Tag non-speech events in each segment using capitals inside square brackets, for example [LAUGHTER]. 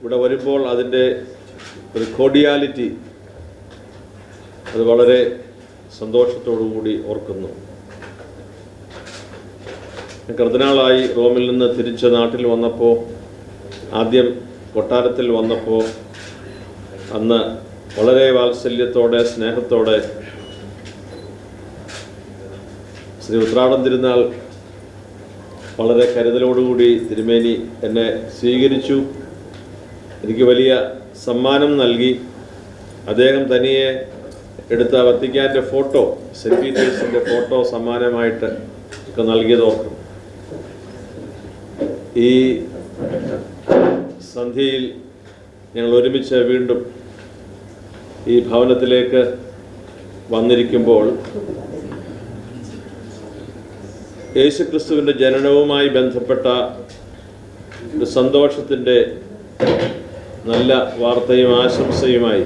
ഇവിടെ വരുമ്പോൾ അതിന്റെ ഒരു കോഡിയാലിറ്റി അത് വളരെ കൂടി ഓർക്കുന്നു. കൃതനാളായി റോമിൽ നിന്ന് തിരിച്ച് നാട്ടിൽ വന്നപ്പോൾ ആദ്യം കൊട്ടാരത്തിൽ വന്നപ്പോൾ അന്ന് വളരെ വാത്സല്യത്തോടെ സ്നേഹത്തോടെ ശ്രീ ഉത്രാടം തിരുനാൾ വളരെ കരുതലോടുകൂടി തിരുമേനി എന്നെ സ്വീകരിച്ചു. എനിക്ക് വലിയ സമ്മാനം നൽകി. അദ്ദേഹം തനിയെ എടുത്ത വത്തിക്കാന്റെ ഫോട്ടോ സെന്റ് പീറ്റേഴ്സിന്റെ ഫോട്ടോ സമ്മാനമായിട്ട് ഒക്കെ നൽകിയത് ഈ സന്ധ്യയിൽ ഞങ്ങൾ ഒരുമിച്ച് വീണ്ടും ഈ ഭവനത്തിലേക്ക് വന്നിരിക്കുമ്പോൾ യേശുക്രിസ്തുവിന്റെ ജനനവുമായി ബന്ധപ്പെട്ട സന്തോഷത്തിന്റെ നല്ല വാർത്തയും ആശംസയുമായി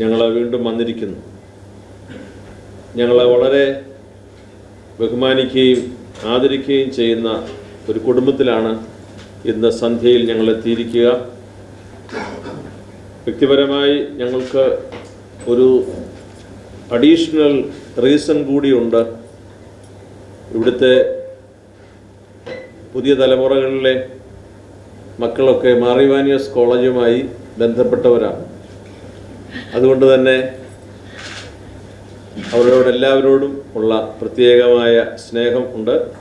ഞങ്ങൾ വീണ്ടും വന്നിരിക്കുന്നു. ഞങ്ങളെ വളരെ ബഹുമാനിക്കുകയും ആദരിക്കുകയും ചെയ്യുന്ന ഒരു കുടുംബത്തിലാണ് ഇന്ന് സന്ധ്യയിൽ ഞങ്ങൾ എത്തിയിരിക്കുക വ്യക്തിപരമായി ഞങ്ങൾക്ക് ഒരു അഡീഷണൽ റീസൺ കൂടിയുണ്ട്. ഇവിടുത്തെ പുതിയ തലമുറകളിലെ മക്കളൊക്കെ മാറിവാനിയസ് കോളേജുമായി ബന്ധപ്പെട്ടവരാണ്. അതുകൊണ്ട് തന്നെ അവരോട് എല്ലാവരോടും ഉള്ള പ്രത്യേകമായ സ്നേഹം ഉണ്ട്.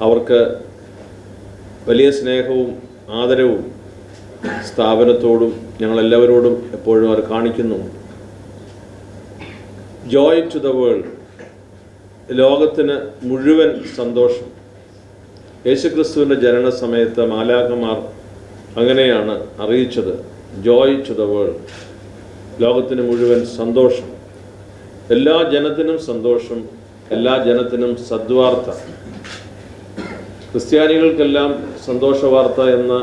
അവർക്ക് വലിയ സ്നേഹവും ആദരവും സ്ഥാപനത്തോടും ഞങ്ങളെല്ലാവരോടും എപ്പോഴും അവർ കാണിക്കുന്നു ജോയ് ടു ദ വേൾഡ് ലോകത്തിന് മുഴുവൻ സന്തോഷം. യേശുക്രിസ്തുവിന്റെ ജനന സമയത്ത് മാലാഖമാർ അങ്ങനെയാണ് അറിയിച്ചത് ജോയ് ടു ദ വേൾഡ് ലോകത്തിന് മുഴുവൻ സന്തോഷം. എല്ലാ ജനത്തിനും സന്തോഷം എല്ലാ ജനത്തിനും സദ്വാർത്ത. ക്രിസ്ത്യാനികൾക്കെല്ലാം സന്തോഷവാർത്ത എന്ന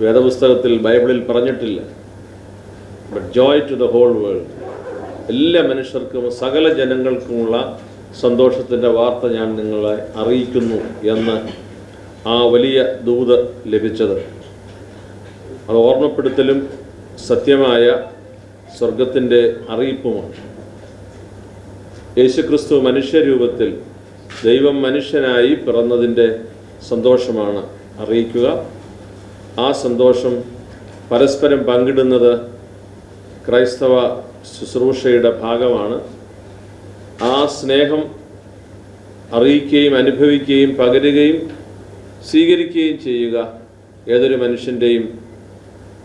വേദപുസ്തകത്തിൽ ബൈബിളിൽ പറഞ്ഞിട്ടില്ല. But joy to the whole world എല്ലാ മനുഷ്യർക്കും സകല ജനങ്ങൾക്കുമുള്ള സന്തോഷത്തിന്റെ വാർത്ത ഞാൻ നിങ്ങളെ അറിയിക്കുന്നു എന്ന് ആ വലിയ ദൂത് ലഭിച്ചത്. അത് ഓർമ്മപ്പെടുത്തലും സത്യമായ സ്വർഗത്തിന്റെ അറിയിപ്പുമാണ്. യേശുക്രിസ്തു മനുഷ്യരൂപത്തിൽ ദൈവം മനുഷ്യനായി പിറന്നതിന്റെ സന്തോഷമാണ് അറിയിക്കുക. ആ സന്തോഷം പരസ്പരം പങ്കിടുന്നത് ക്രൈസ്തവ ശുശ്രൂഷയുടെ ഭാഗമാണ്. ആ സ്നേഹം അറിയിക്കുകയും അനുഭവിക്കുകയും പകരുകയും സ്വീകരിക്കുകയും ചെയ്യുക ഏതൊരു മനുഷ്യന്റെയും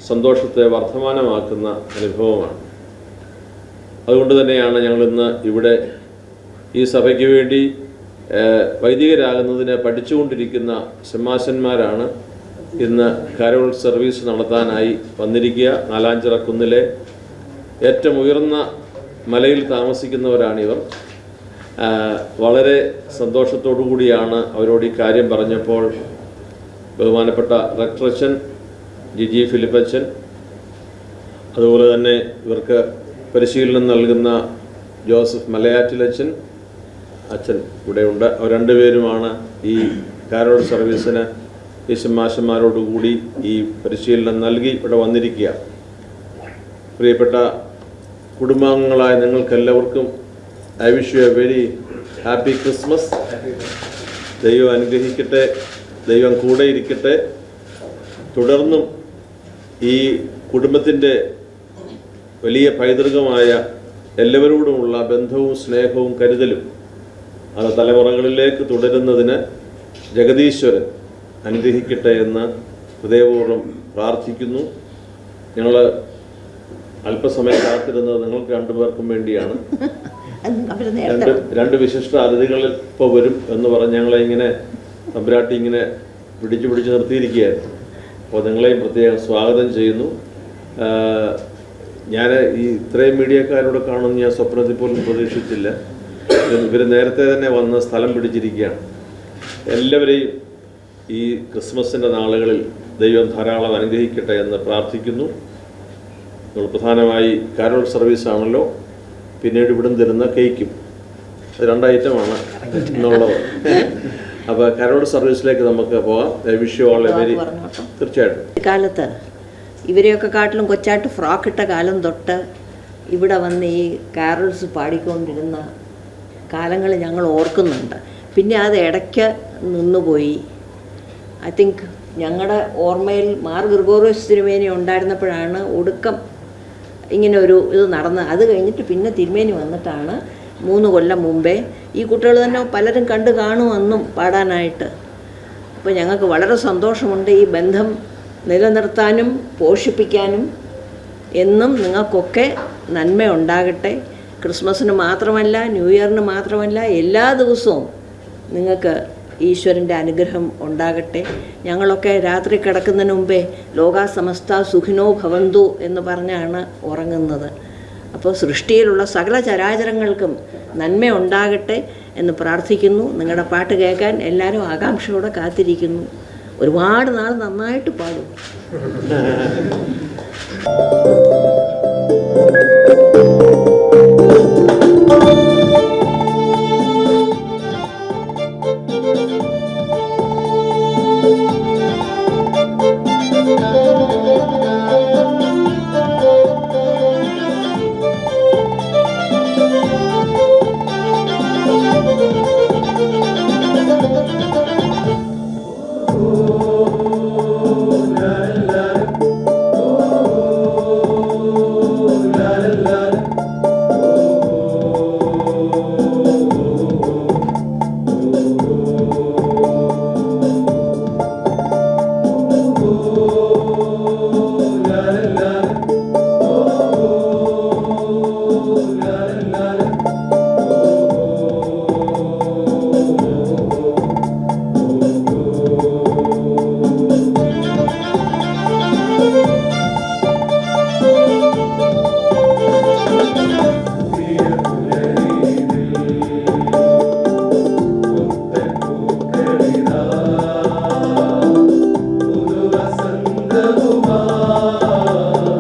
സന്തോഷത്തെ വർധമാനമാക്കുന്ന അനുഭവമാണ്. അതുകൊണ്ട് തന്നെയാണ് ഞങ്ങളിന്ന് ഇവിടെ ഈ സഭയ്ക്ക് വേണ്ടി വൈദികരാകുന്നതിനെ പഠിച്ചുകൊണ്ടിരിക്കുന്ന സിംഹാസന്മാരാണ് ഇന്ന് കരോൾ സർവീസ് നടത്താനായി വന്നിരിക്കുക. നാലാഞ്ചിറ കുന്നിലെ ഏറ്റവും ഉയർന്ന മലയിൽ താമസിക്കുന്നവരാണിവർ. വളരെ സന്തോഷത്തോടു കൂടിയാണ് അവരോട് ഈ കാര്യം പറഞ്ഞപ്പോൾ ബഹുമാനപ്പെട്ട റക്ടറച്ചൻ ജിജി ഫിലിപ്പച്ചൻ അതുപോലെ തന്നെ ഇവർക്ക് പരിശീലനം നൽകുന്ന ജോസഫ് മലയാറ്റിലച്ചൻ അച്ഛൻ ഇവിടെയുണ്ട്. അവർ രണ്ടുപേരുമാണ് ഈ കാരോൾ സർവീസിന് ഈ ശമാശന്മാരോടുകൂടി ഈ പരിശീലനം നൽകി ഇവിടെ വന്നിരിക്കുക. പ്രിയപ്പെട്ട കുടുംബാംഗങ്ങളായ നിങ്ങൾക്കെല്ലാവർക്കും I wish you a very happy Christmas ദൈവം അനുഗ്രഹിക്കട്ടെ. ദൈവം കൂടെ ഇരിക്കട്ടെ. തുടർന്നും ഈ കുടുംബത്തിന്റെ വലിയ പൈതൃകമായ എല്ലാവരോടുമുള്ള ബന്ധവും സ്നേഹവും കരുതലും അത് തലമുറകളിലേക്ക് തുടരുന്നതിന് ജഗദീശ്വരൻ അനുഗ്രഹിക്കട്ടെ എന്ന് ഹൃദയപൂർവം പ്രാർത്ഥിക്കുന്നു. ഞങ്ങൾ അല്പസമയം കാത്തിരുന്നത് നിങ്ങൾക്ക് രണ്ടുപേർക്കും വേണ്ടിയാണ്. രണ്ട് രണ്ട് വിശിഷ്ട അതിഥികൾ ഇപ്പോൾ വരും എന്ന് പറഞ്ഞ് ഞങ്ങളെ ഇങ്ങനെ തമ്പുരാട്ടി ഇങ്ങനെ പിടിച്ചു പിടിച്ച് നിർത്തിയിരിക്കുകയായിരുന്നു. അപ്പോൾ നിങ്ങളെയും പ്രത്യേകം സ്വാഗതം ചെയ്യുന്നു. ഞാൻ ഈ ഇത്രയും മീഡിയക്കാരോട് കാണുമെന്ന് ഞാൻ സ്വപ്നത്തിൽ പോലും പ്രതീക്ഷിച്ചില്ല. ഇവർ നേരത്തെ തന്നെ വന്ന് സ്ഥലം പിടിച്ചിരിക്കുകയാണ്. എല്ലാവരെയും ഈ ക്രിസ്മസിന്റെ നാളുകളിൽ ദൈവം ധാരാളം അനുഗ്രഹിക്കട്ടെ എന്ന് പ്രാർത്ഥിക്കുന്നു. നമ്മൾ പ്രധാനമായി കാരോൾ സർവീസ് ആണല്ലോ പിന്നീട് ഇവിടുന്ന് തരുന്ന കേക്കും. രണ്ട് ഐറ്റമാണ് എന്നുള്ളത്. അപ്പോൾ കരോട് സർവീസിലേക്ക് നമുക്ക് പോകാം. വിഷ് ഓൾ എ വെരി തീർച്ചയായിട്ടും. കാലത്ത് ഇവരെയൊക്കെ കാട്ടിലും കൊച്ചായിട്ട് ഫ്രോക്ക് ഇട്ട കാലം തൊട്ട് ഇവിടെ വന്ന് ഈ കാരൽസ് പാടിക്കൊണ്ടിരുന്ന കാലങ്ങൾ ഞങ്ങൾ ഓർക്കുന്നുണ്ട്. പിന്നെ അത് ഇടയ്ക്ക് നിന്നുപോയി. ഐ തിങ്ക് ഞങ്ങളുടെ ഓർമ്മയിൽ മാർ ഗർഗോറിയസ് തിരുമേനി ഉണ്ടായിരുന്നപ്പോഴാണ് ഒടുക്കം ഇങ്ങനെ ഒരു ഇത് നടന്ന് അത് കഴിഞ്ഞിട്ട് പിന്നെ തിരുമേനി വന്നിട്ടാണ് മൂന്ന് കൊല്ലം മുമ്പേ ഈ കുട്ടികൾ തന്നെ പലരും കണ്ടു കാണുമെന്നും പാടാനായിട്ട്. അപ്പോൾ ഞങ്ങൾക്ക് വളരെ സന്തോഷമുണ്ട് ഈ ബന്ധം നിലനിർത്താനും പോഷിപ്പിക്കാനും എന്നും നിങ്ങൾക്കൊക്കെ നന്മ ഉണ്ടാകട്ടെ ക്രിസ്മസിന് മാത്രമല്ല ന്യൂ ഇയറിന് മാത്രമല്ല എല്ലാ ദിവസവും നിങ്ങൾക്ക് ഈശ്വരന്റെ അനുഗ്രഹം ഉണ്ടാകട്ടെ. ഞങ്ങളൊക്കെ രാത്രി കിടക്കുന്നതിന് മുമ്പേ ലോകാസമസ്ത സുഖിനോ ഭവന്തു എന്ന് പറഞ്ഞാണ് ഉറങ്ങുന്നത്. അപ്പോൾ സൃഷ്ടിയിലുള്ള സകല ചരാചരങ്ങൾക്കും നന്മ ഉണ്ടാകട്ടെ എന്ന് പ്രാർത്ഥിക്കുന്നു. നിങ്ങളുടെ പാട്ട് കേൾക്കാൻ എല്ലാവരും ആകാംക്ഷയോടെ കാത്തിരിക്കുന്നു. ഒരുപാട് നാൾ നന്നായിട്ട് പാടും. [LAUGHS] Jehovah.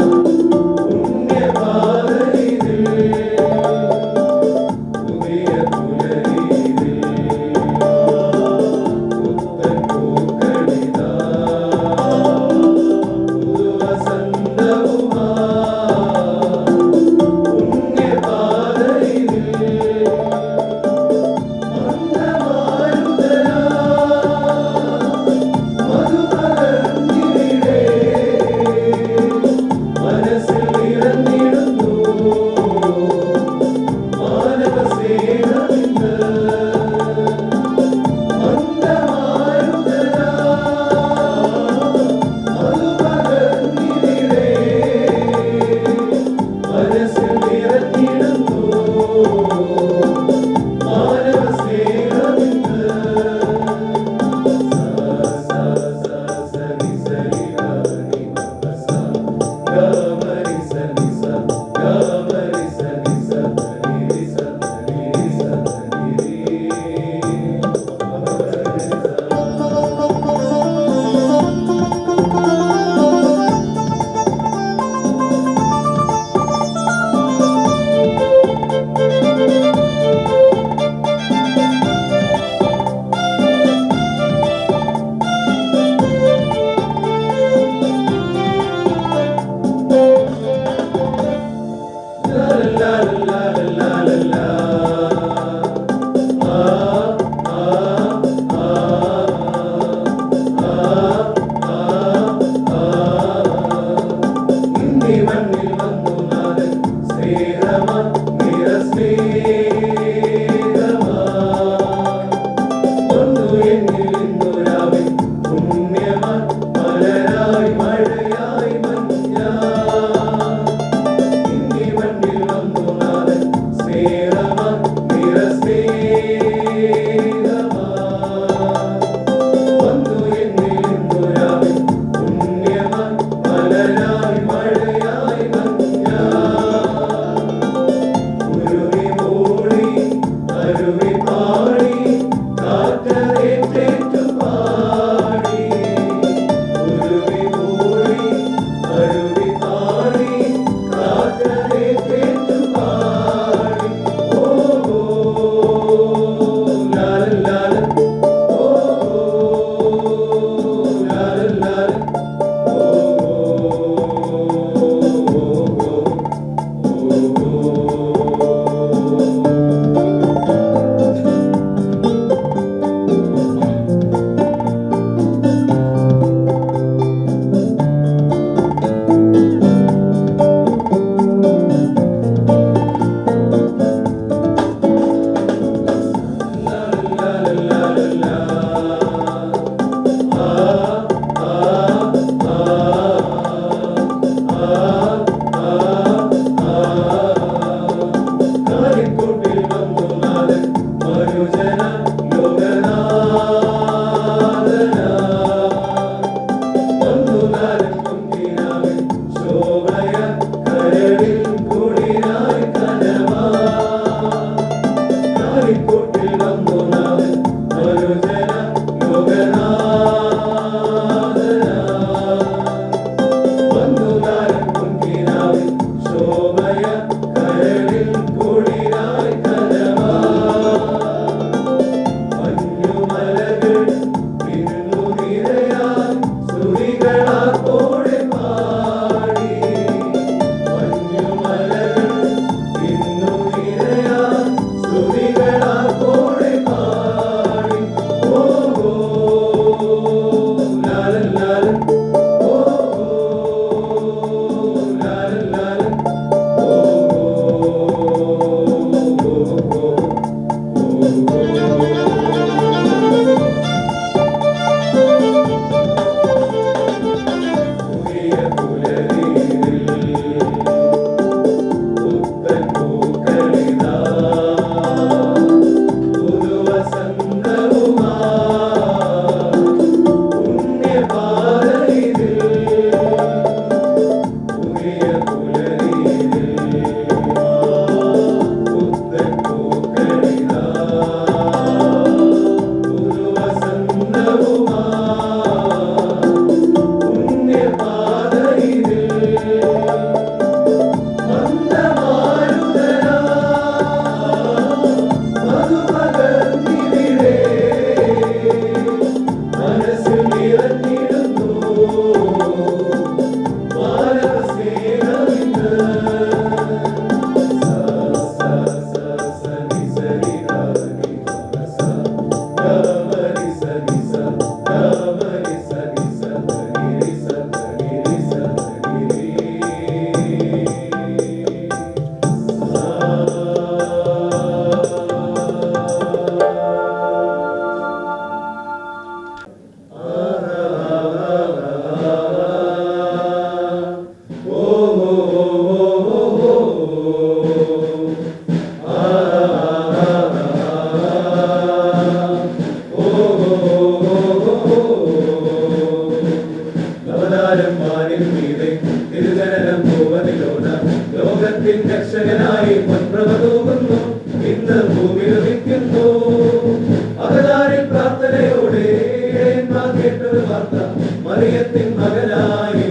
മറിയത്തിൻ മകനായി